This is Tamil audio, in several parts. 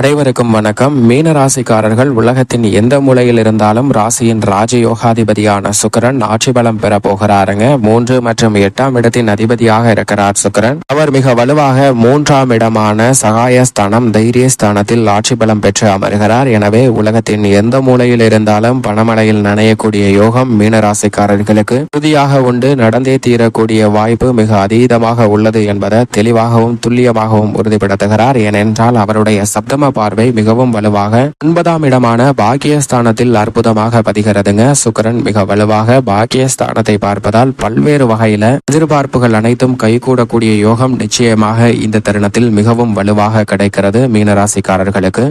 அனைவருக்கும் வணக்கம். மீன ராசிக்காரர்கள் உலகத்தின் எந்த மூலையில் இருந்தாலும் ராசியின் ராஜயோகாதிபதியான சுக்கரன் ஆட்சி பலம் பெற போகிறாருங்க. மூன்று மற்றும் எட்டாம் இடத்தின் அதிபதியாக இருக்கிறார் சுக்கரன். அவர் மிக வலுவாக மூன்றாம் இடமான சகாயஸ்தானம் தைரியஸ்தானத்தில் ஆட்சி பலம் பெற்று அமர்கிறார். எனவே உலகத்தின் எந்த மூலையில் இருந்தாலும் பணமழையில் நனையக்கூடிய யோகம் மீன ராசிக்காரர்களுக்கு உறுதியாக உண்டு. நடந்தே தீரக்கூடிய வாய்ப்பு மிக அதீதமாக உள்ளது என்பதை தெளிவாகவும் துல்லியமாகவும் உறுதிப்படுத்துகிறார். ஏனென்றால் அவருடைய சப்தம் பார்வை மிகவும் வலுவாக ஒன்பதாம் இடமான பாக்கியஸ்தானத்தில் அற்புதமாக பதிகிறதுங்க. சுக்கரன் மிக வலுவாக பாக்கியஸ்தானத்தை பார்ப்பதால் பல்வேறு வகையில எதிர்பார்ப்புகள் அனைத்தும் கைகூடக்கூடிய யோகம் நிச்சயமாக இந்த தருணத்தில் மிகவும் வலுவாக கிடைக்கிறது மீனராசிக்காரர்களுக்கு.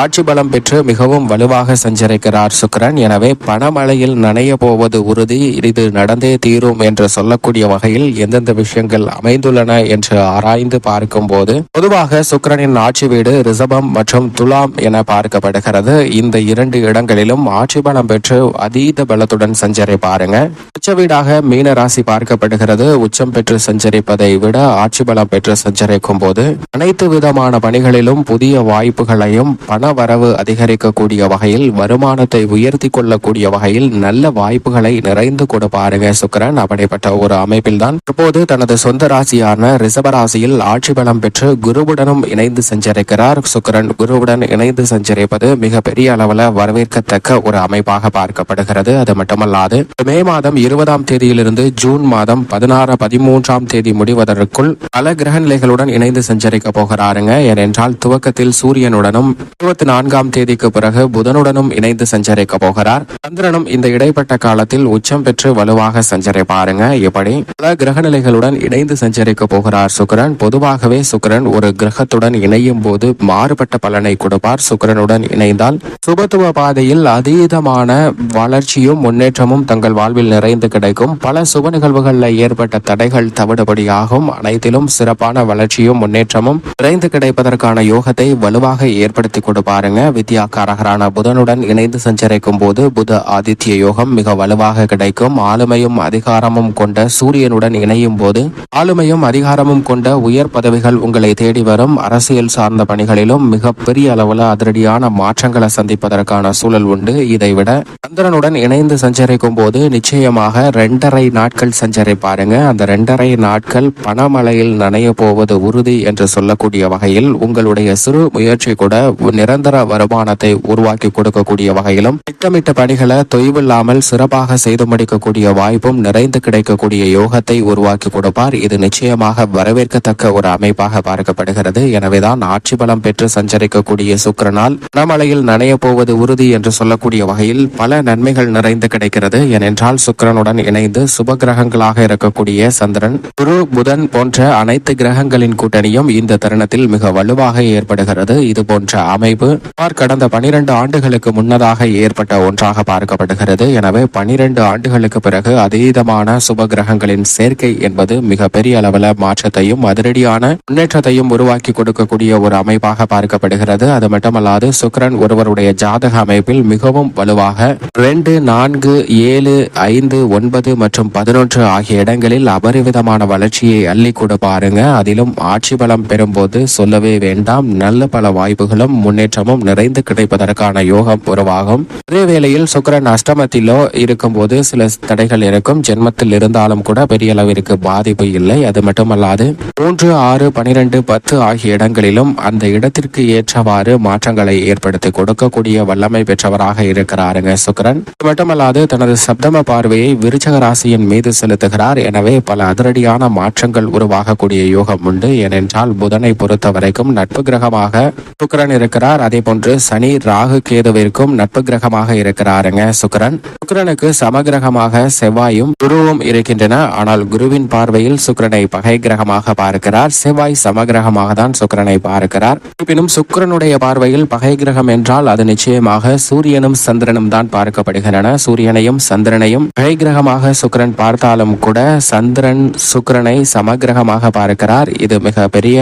ஆட்சி பலம் பெற்று மிகவும் வலுவாக சஞ்சரிக்கிறார் சுக்கிரன். எனவே பணமழையில் நனைய போவது உறுதி. இது நடந்தே தீரும் என்று சொல்லக்கூடிய வகையில் எந்தெந்த விஷயங்கள் அமைந்துள்ளன என்று ஆராய்ந்து பார்க்கும் போது பொதுவாக சுக்கிரனின் ஆட்சி வீடு ரிசபம் மற்றும் துலாம் என பார்க்கப்படுகிறது. இந்த இரண்டு இடங்களிலும் ஆட்சி பலம் பெற்று அதீத பலத்துடன் சஞ்சரிப்பாருங்க உச்ச வீடாக மீன ராசி பார்க்கப்படுகிறது. உச்சம் பெற்று சஞ்சரிப்பதை விட ஆட்சி பலம் பெற்று சஞ்சரிக்கும் போது அனைத்து விதமான பணிகளிலும் புதிய வாய்ப்புகளையும் பண வரவு அதிகரிக்கக்கூடிய வகையில் வருமானத்தை உயர்த்தி கொள்ளக்கூடிய வகையில் நல்ல வாய்ப்புகளை நிறைந்து கொடுப்பாருங்க சுக்கரன். அப்படிப்பட்ட ஒரு அமைப்பில் தான் தற்போது தனது சொந்த ராசியான ரிசபராசியில் ஆட்சி பலம் பெற்று குருவுடனும் இணைந்து சஞ்சரிக்கிறார் சுக்கரன். குருவுடன் இணைந்து சஞ்சரிப்பது மிகப்பெரிய அளவில் வரவேற்கத்தக்க ஒரு அமைப்பாக பார்க்கப்படுகிறது. அது மட்டுமல்லாது மே மாதம் இருபதாம் தேதியிலிருந்து ஜூன் மாதம் பதினாறு பதிமூன்றாம் தேதி முடிவதற்குள் பல கிரக நிலைகளுடன் இணைந்து சஞ்சரிக்க போகிறாருங்க. ஏனென்றால் துவக்கத்தில் சூரியனுடனும் இருபத்தி நான்காம் தேதிக்கு பிறகு புதனுடனும் இணைந்து சஞ்சரிக்க போகிறார். சந்திரனும் இந்த இடைப்பட்ட காலத்தில் உச்சம் பெற்று வலுவாக சஞ்சரிப்பாருங்க இப்படி பல கிரக நிலைகளுடன் இணைந்து சஞ்சரிக்க போகிறார் சுக்கிரன். பொதுவாகவே சுக்கிரன் ஒரு கிரகத்துடன் இணையும் போது மாறுபட்ட பலனை கொடுப்பார். சுக்கிரனுடன் இணைந்தால் சுபத்துவ பாதையில் அதீதமான வளர்ச்சியும் முன்னேற்றமும் தங்கள் வாழ்வில் நிறைந்து கிடைக்கும். பல சுப நிகழ்வுகளில் ஏற்பட்ட தடைகள் தவிடுபடியாகும். அனைத்திலும் சிறப்பான வளர்ச்சியும் முன்னேற்றமும் நிறைந்து கிடைப்பதற்கான யோகத்தை வலுவாக ஏற்படுத்தி கொடுப்பாருங்க வித்யாக்காரகரான புதனுடன் இணைந்து சஞ்சரிக்கும் போது புத ஆதித்ய யோகம் மிக வலுவாக கிடைக்கும். ஆளுமையும் அதிகாரமும் கொண்ட சூரியனுடன் இணையும் போது ஆளுமையும் அதிகாரமும் கொண்ட உயர் பதவிகள் உங்களை தேடி வரும். அரசியல் சார்ந்த பணிகளிலும் மிக பெரிய அளவில் அதிரடியான மாற்றங்களை சந்திப்பதற்கான சூழல் உண்டு. இதைவிட சந்திரனுடன் இணைந்து சஞ்சரிக்கும் போது நிச்சயமாக ரெண்டரை நாட்கள் சஞ்சரிப்பாருங்க. அந்த ரெண்டரை நாட்கள் பணமழையில் நனைய போவது உறுதி என்று சொல்லக்கூடிய வகையில் உங்களுடைய சிறு முயற்சி கூட நிற நிரந்தர வருமானத்தை உருவாக்கி கொடுக்கக்கூடிய வகையிலும் திட்டமிட்ட பணிகளை தொய்வில்லாமல் சிறப்பாக செய்து முடிக்கக்கூடிய வாய்ப்பும் நிறைந்து கிடைக்கக்கூடிய யோகத்தை உருவாக்கி கொடுப்பார். இது நிச்சயமாக வரவேற்கத்தக்க ஒரு அமைப்பாக பார்க்கப்படுகிறது. எனவேதான் ஆட்சி பலம் பெற்று சஞ்சரிக்கக்கூடிய சுக்கரனால் பணமழையில் நனைய போவது உறுதி என்று சொல்லக்கூடிய வகையில் பல நன்மைகள் நிறைந்து கிடைக்கிறது. ஏனென்றால் சுக்கிரனுடன் இணைந்து சுப கிரகங்களாக இருக்கக்கூடிய சந்திரன் குரு புதன் போன்ற அனைத்து கிரகங்களின் கூட்டணியும் இந்த தருணத்தில் மிக வலுவாக ஏற்படுகிறது. இது போன்ற அமைப்பு பாதிப்பு கடந்த பனிரெண்டு ஆண்டுகளுக்கு முன்னதாக ஏற்பட்ட ஒன்றாக பார்க்கப்படுகிறது. எனவே பனிரெண்டு ஆண்டுகளுக்கு பிறகு அதீதமான சுப கிரகங்களின் சேர்க்கை என்பது மிக பெரிய அளவில் மாற்றத்தையும் அதிரடியான முன்னேற்றத்தையும் உருவாக்கி கொடுக்கக்கூடிய ஒரு அமைப்பாக பார்க்கப்படுகிறது. அது மட்டுமல்லாது சுக்கிரன் ஒருவருடைய ஜாதக அமைப்பில் மிகவும் வலுவாக ரெண்டு நான்கு ஏழு ஐந்து ஒன்பது மற்றும் பதினொன்று ஆகிய இடங்களில் அபரிவிதமான வளர்ச்சியை அள்ளி கொடுப்பாருங்க அதிலும் ஆட்சி பலம் பெறும்போது சொல்லவே வேண்டாம். நல்ல பல வாய்ப்புகளும் முன்னேற்றமும் நிறைந்து கிடைப்பதற்கான யோகம் உருவாகும். அதே வேளையில் சுக்கிரன் அஷ்டமத்திலோ இருக்கும்போது சில தடைகள் இருக்கும். ஜென்மத்தில் இருந்தாலும் கூட பெரிய அளவிற்கு பாதிப்பு இல்லை. அது மட்டுமல்லாது மூன்று ஆறு பனிரெண்டு பத்து ஆகிய இடங்களிலும் அந்த இடத்திற்கு ஏற்றவாறு மாற்றங்களை ஏற்படுத்தி கொடுக்கக்கூடிய வல்லமை பெற்றவராக இருக்கிறாருங்க சுக்கிரன். மட்டுமல்லாது தனது சப்தம பார்வையை விருச்சக ராசியின் மீது செலுத்துகிறார். எனவே பல அதிரடியான மாற்றங்கள் உருவாகக்கூடிய யோகம் உண்டு. ஏனென்றால் புதனை பொறுத்த வரைக்கும் நட்பு கிரகமாக சுக்கிரன் இருக்கிறார். இருக்கிறார். அதே போன்று சனி ராகு கேதுவிற்கும் நட்பு கிரகமாக இருக்கிறாருங்க சுக்கரன். சுக்கரனுக்கு சமகிரகமாக செவ்வாயும் குருவும் இருக்கின்றன. ஆனால் குருவின் பார்வையில் சுக்கரனை பகை கிரகமாக பார்க்கிறார். செவ்வாய் சமகிரகமாக தான் சுக்கரனை பார்க்கிறார். இருப்பினும் சுக்கரனுடைய பார்வையில் பகை கிரகம் என்றால் அது நிச்சயமாக சூரியனும் சந்திரனும் தான் பார்க்கப்படுகின்றன. சூரியனையும் சந்திரனையும் பகை கிரகமாக சுக்கரன் பார்த்தாலும் கூட சந்திரன் சுக்கரனை சமகிரகமாக பார்க்கிறார். இது மிக பெரிய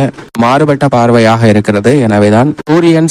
மாறுபட்ட பார்வையாக இருக்கிறது. எனவேதான் சூரியன்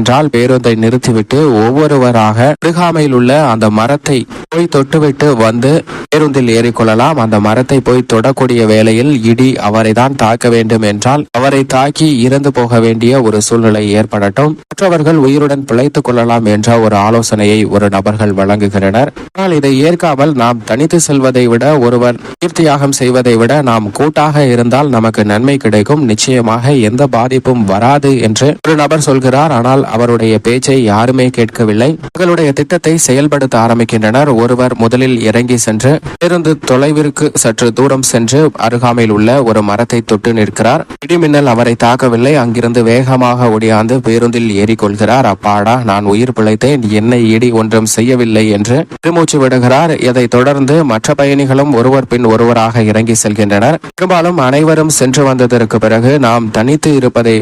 என்றால் பேருந்தை நிறுத்திவிட்டு ஒவ்வொருவராக அருகாமையில் உள்ள அந்த மரத்தை போய் தொட்டுவிட்டு வந்து பேருந்தில் ஏறிக்கொள்ளலாம். அந்த மரத்தை போய் தொடக்கூடிய வேளையில் இடி அவரை தான் தாக்க வேண்டும் என்றால் அவரை தாக்கி இறந்து போக வேண்டிய ஒரு சூழ்நிலை ஏற்படட்டும். மற்றவர்கள் உயிருடன் பிழைத்துக் கொள்ளலாம் என்ற ஒரு ஆலோசனையை ஒரு நபர்கள் வழங்குகின்றனர். ஆனால் இதை ஏற்காமல் நாம் தனித்து செல்வதை விட ஒருவர் கீர்த்தியாகம் செய்வதை விட நாம் கூட்டாக இருந்தால் நமக்கு நன்மை கிடைக்கும். நிச்சயமாக எந்த பாதிப்பும் வராது என்று ஒரு நபர் சொல்கிறார். ஆனால் அவருடைய பேச்சை யாருமே கேட்கவில்லை. தங்களுடைய திட்டத்தை செயல்படுத்த ஆரம்பிக்கின்றனர். ஒருவர் முதலில் இறங்கி சென்று பேருந்து தொலைவிற்கு சற்று தூரம் சென்று அருகாமையில் உள்ள ஒரு மரத்தை தொட்டு நிற்கிறார். இடிமின்னல் அவரை தாக்கவில்லை. அங்கிருந்து வேகமாக ஒடியாந்து பேருந்தில் ஏறிக்கொள்கிறார். அப்பாடா நான் உயிர் பிழைத்தேன். என்னை இடி ஒன்றும் செய்யவில்லை என்று பெருமூச்சு விடுகிறார். இதைத் தொடர்ந்து மற்ற பயணிகளும் ஒருவர் பின் ஒருவராக இறங்கி செல்கின்றனர். பெரும்பாலும் அனைவரும் சென்று வந்ததற்கு பிறகு நாம் தனித்து இருப்பதை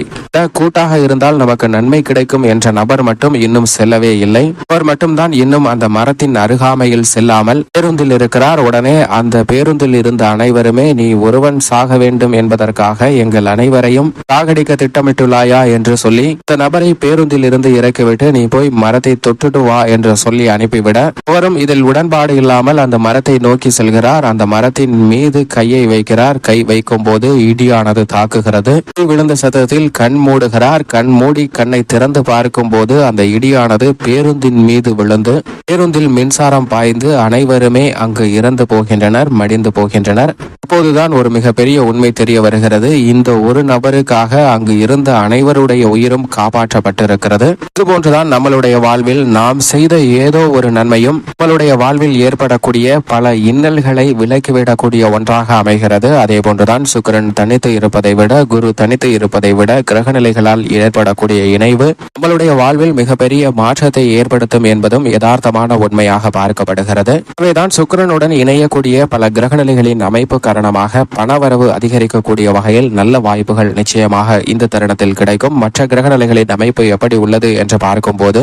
கூட்டாக இருந்தால் நமக்கு நன்மை கிடைக்கும் என்ற நபர் மட்டும் இன்னும் செல்லவே இல்லை. அவர் மட்டும்தான் இன்னும் அந்த மரத்தின் அருகாமையில் செல்லாமல் பேருந்தில் இருக்கிறார். உடனே அந்த பேருந்தில் இருந்த அனைவருமே நீ ஒருவன் சாக வேண்டும் என்பதற்காக எங்கள் அனைவரையும் சாகடிக்க திட்டமிட்டுள்ளாயா? என்று சொல்லி இந்த நபரை பேருந்தில் இருந்து இறக்கிவிட்டு நீ போய் மரத்தை தொட்டுட்டு வா என்று சொல்லி அனுப்பிவிட அவரும் இதில் உடன்பாடு இல்லாமல் அந்த மரத்தை நோக்கி செல்கிறார். அந்த மரத்தின் மீது கையை வைக்கிறார். கை வைக்கும் போது இடியானது தாக்குகிறது. விழுந்த சத்தத்தில் கண் மூடுகிறார். கண் மூடி கண்ணை திறந்து பார்க்கும் போது அந்த இடியானது பேருந்தின் மீது விழுந்து பேருந்தில் மின்சாரம் பாய்ந்து அனைவருமே அங்கு இறந்து போகின்றனர் மடிந்து போகின்றனர். அப்போதுதான் ஒரு மிகப்பெரிய உண்மை தெரிய வருகிறது. இந்த ஒரு நபருக்காக அங்கு இருந்த அனைவருடைய உயிரும் காப்பாற்றப்பட்டிருக்கிறது. இதுபோன்றுதான் நம்மளுடைய வாழ்வில் நாம் செய்த ஏதோ ஒரு நன்மையும் நம்மளுடைய வாழ்வில் ஏற்படக்கூடிய பல இன்னல்களை விலக்கிவிடக்கூடிய ஒன்றாக அமைகிறது. அதே போன்றுதான் சுக்கிரன் தனித்து இருப்பதை விட குரு தனித்து இருப்பதை விட கிரகநிலைகளால் ஏற்படக்கூடிய இணைவு நம்மளுடைய வாழ்வில் மிகப்பெரிய மாற்றத்தை ஏற்படுத்தும் என்பதும் யதார்த்தமான உண்மையாக பார்க்கப்படுகிறது. எனவேதான் சுக்கரனுடன் இணையக்கூடிய பல கிரகநிலைகளின் அமைப்பு காரணமாக பணவரவு அதிகரிக்கக்கூடிய வகையில் நல்ல வாய்ப்புகள் நிச்சயமாக இந்த தருணத்தில் கிடைக்கும். மற்ற கிரகநிலைகளின் அமைப்பு எப்படி உள்ளது என்று பார்க்கும்போது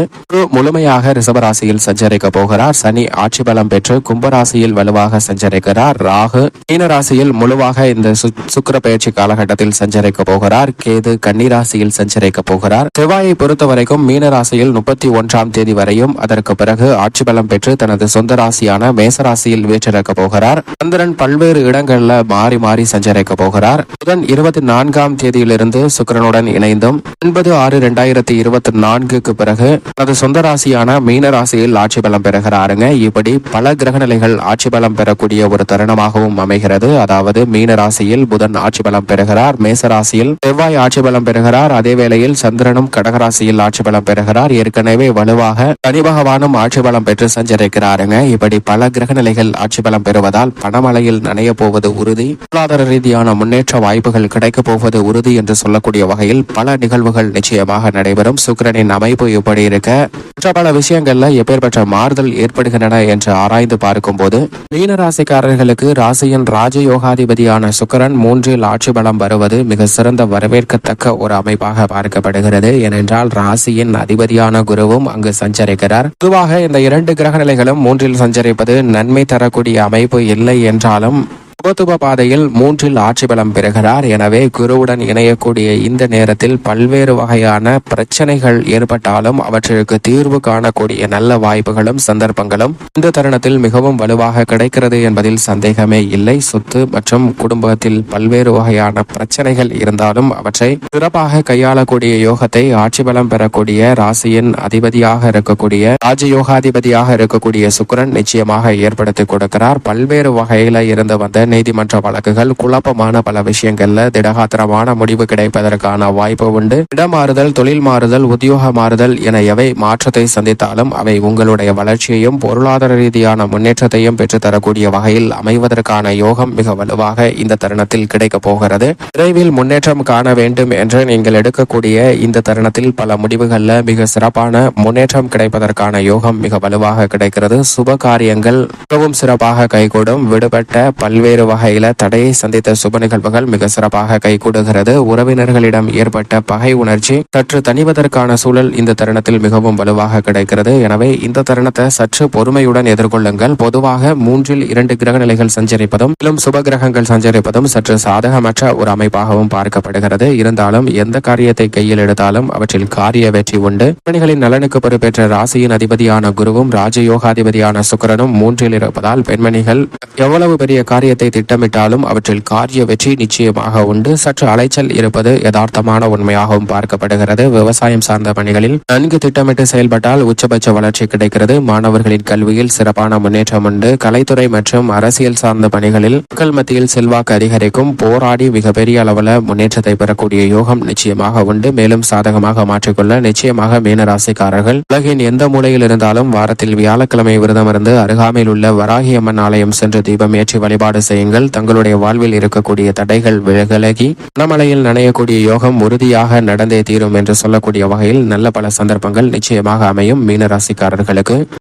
முழுமையாக ரிஷபராசியில் சஞ்சரிக்க போகிறார். சனி ஆட்சி பலம் பெற்று கும்பராசியில் வலுவாக சஞ்சரிக்கிறார். ராகு மீனராசியில் முழுவாக இந்த சுக்கர பயிற்சி காலகட்டத்தில் சஞ்சரிக்க போகிறார். கேது கன்னிராசியில் சஞ்சரிக்க போகிறார். செவ்வாயை பொறுத்த வரைக்கும் மீனராசியில் முப்பத்தி ஒன்றாம் தேதி வரையும் அதற்கு பிறகு ஆட்சி பலம் பெற்று தனது சொந்த ராசியான மேசராசியில் வீற்றிருக்க போகிறார். சந்திரன் பல்வேறு இடங்கள்ல மாறி மாறி சஞ்சரிக்க போகிறார். புதன் இருபத்தி நான்காம் தேதியிலிருந்து சுக்கரனுடன் இணைந்தும் ஒன்பது ஆறு இரண்டாயிரத்தி இருபத்தி நான்குக்கு பிறகு தனது சொந்த ராசியான மீன ராசியில் ஆட்சி பலம் பெறுகிறாருங்க. இப்படி பல கிரக நிலைகள் ஆட்சி பலம் பெறக்கூடிய ஒரு தருணமாகவும் அமைகிறது. அதாவது மீன ராசியில் புதன் ஆட்சி பலம் பெறுகிறார். மேசராசியில் செவ்வாய் ஆட்சி பலம் பெறுகிறார். அதே வேளையில் சந்திரனும் கடகராசி கடகராசியில் ஆட்சி பலம் பெறுகிறார். ஏற்கனவே வலுவாக சனி பகவானும் ஆட்சி பலம் பெற்று சஞ்சரிக்கிறாருங்க. இப்படி பல கிரகநிலைகள் ஆட்சி பலம் பெறுவதால் பணமழையில் நனைய போவது உறுதி. பொருளாதார ரீதியான முன்னேற்ற வாய்ப்புகள் கிடைக்கப் போவது உறுதி என்று சொல்லக்கூடிய வகையில் பல நிகழ்வுகள் நிச்சயமாக நடைபெறும். சுக்கிரனின் அமைப்பு இப்படி இருக்க மற்ற பல விஷயங்கள்ல எப்பேற்பட்ட மாறுதல் ஏற்படுகின்றன என்று ஆராய்ந்து பார்க்கும்போது மீன ராசிக்காரர்களுக்கு ராசியின் ராஜயோகாதிபதியான சுக்கிரன் மூன்றில் ஆட்சி பலம் வருவது மிக சிறந்த வரவேற்கத்தக்க ஒரு அமைப்பாக பார்க்கப்படுகிறது. ஏனென்றால் ராசியின் அதிபதியான குருவும் அங்கு சஞ்சரிக்கிறார். பொதுவாக இந்த இரண்டு கிரக நிலைகளும் மூன்றில் சஞ்சரிப்பது நன்மை தரக்கூடிய அமைப்பு இல்லை என்றாலும் சுபத்துவ பாதையில் மூன்றில் ஆட்சி பலம் பெறுகிறார். எனவே குருவுடன் இணையக்கூடிய இந்த நேரத்தில் பல்வேறு வகையான பிரச்சனைகள் ஏற்பட்டாலும் அவற்றிற்கு தீர்வு காணக்கூடிய நல்ல வாய்ப்புகளும் சந்தர்ப்பங்களும் இந்த தருணத்தில் மிகவும் வலுவாக கிடைக்கிறது என்பதில் சந்தேகமே இல்லை. சொத்து மற்றும் குடும்பத்தில் பல்வேறு வகையான பிரச்சனைகள் இருந்தாலும் அவற்றை சிறப்பாக கையாளக்கூடிய யோகத்தை ஆட்சி பலம் பெறக்கூடிய ராசியின் அதிபதியாக இருக்கக்கூடிய ராஜயோகாதிபதியாக இருக்கக்கூடிய சுக்கரன் நிச்சயமாக ஏற்படுத்தி கொடுக்கிறார். பல்வேறு வகையில இருந்து வந்த நீதிமன்ற வழக்குகள் குழப்பமான பல விஷயங்கள்ல திடகாத்திரமான முடிவு கிடைப்பதற்கான வாய்ப்பு உண்டு. இடமாறுதல் தொழில் மாறுதல் உத்தியோக மாறுதல் என எவை மாற்றத்தை சந்தித்தாலும் அவை உங்களுடைய வளர்ச்சியையும் பொருளாதார ரீதியான முன்னேற்றத்தையும் பெற்றுத்தரக்கூடிய வகையில் அமைவதற்கான யோகம் மிக வலுவாக இந்த தருணத்தில் கிடைக்கப் போகிறது. விரைவில் முன்னேற்றம் காண வேண்டும் என்று நீங்கள் எடுக்கக்கூடிய இந்த தருணத்தில் பல முடிவுகள்ல மிக சிறப்பான முன்னேற்றம் கிடைப்பதற்கான யோகம் மிக வலுவாக கிடைக்கிறது. சுப காரியங்கள் மிகவும் சிறப்பாக கைகூடும். விடுபட்ட பல்வேறு வகையில் தடையை சந்தித்த சுப நிகழ்வுகள் மிக சிறப்பாக கைகூடுகிறது உறவினர்களிடம் ஏற்பட்ட பகை உணர்ச்சி சற்று தணிவதற்கான சூழல் இந்த தருணத்தில் மிகவும் வலுவாக கிடைக்கிறது. எனவே இந்த தருணத்தை சற்று பொறுமையுடன் எதிர்கொள்ளுங்கள். பொதுவாக மூன்றில் இரண்டு கிரக நிலைகள் சஞ்சரிப்பதும் மேலும் சுப கிரகங்கள் சஞ்சரிப்பதும் சற்று சாதகமற்ற ஒரு அமைப்பாகவும் பார்க்கப்படுகிறது. இருந்தாலும் எந்த காரியத்தை கையில் எடுத்தாலும் அவற்றில் காரிய வெற்றி உண்டு. பெண்களின் நலனுக்கு பொறுப்பேற்ற ராசியின் அதிபதியான குருவும் ராஜயோகாதிபதியான சுக்கிரனும் மூன்றில் இருப்பதால் பெண்மணிகள் எவ்வளவு பெரிய காரியத்தை திட்டமிட்டாலும் அவற்றில் காரிய வெற்றி நிச்சயமாக உண்டு. சற்று அலைச்சல் இருப்பது யதார்த்தமான உண்மையாகவும் பார்க்கப்படுகிறது. விவசாயம் சார்ந்த பணிகளில் நன்கு திட்டமிட்டு செயல்பட்டால் உச்சபட்ச வளர்ச்சி கிடைக்கிறது. மாணவர்களின் கல்வியில் சிறப்பான முன்னேற்றம் உண்டு. கலைத்துறை மற்றும் அரசியல் சார்ந்த பணிகளில் மக்கள் மத்தியில் செல்வாக்கு அதிகரிக்கும். போராடி மிகப்பெரிய அளவில் முன்னேற்றத்தை பெறக்கூடிய யோகம் நிச்சயமாக உண்டு. மேலும் சாதகமாக மாற்றிக்கொள்ள நிச்சயமாக மீனராசிக்காரர்கள் உலகின் எந்த மூலையில் இருந்தாலும் வாரத்தில் வியாழக்கிழமை விரதம் இருந்து அருகாமையில் உள்ள வராகியம்மன் ஆலயம் சென்று தீபம் ஏற்றி வழிபாடு செய்யுங்கள். தங்களுடைய வாழ்வில் இருக்கக்கூடிய தடைகள் விலகலகி மனமலையில் நனையக்கூடிய யோகம் உறுதியாக நடந்தே தீரும் என்று சொல்லக்கூடிய வகையில் நல்ல பல சந்தர்ப்பங்கள் நிச்சயமாக அமையும் மீனராசிக்காரர்களுக்கு.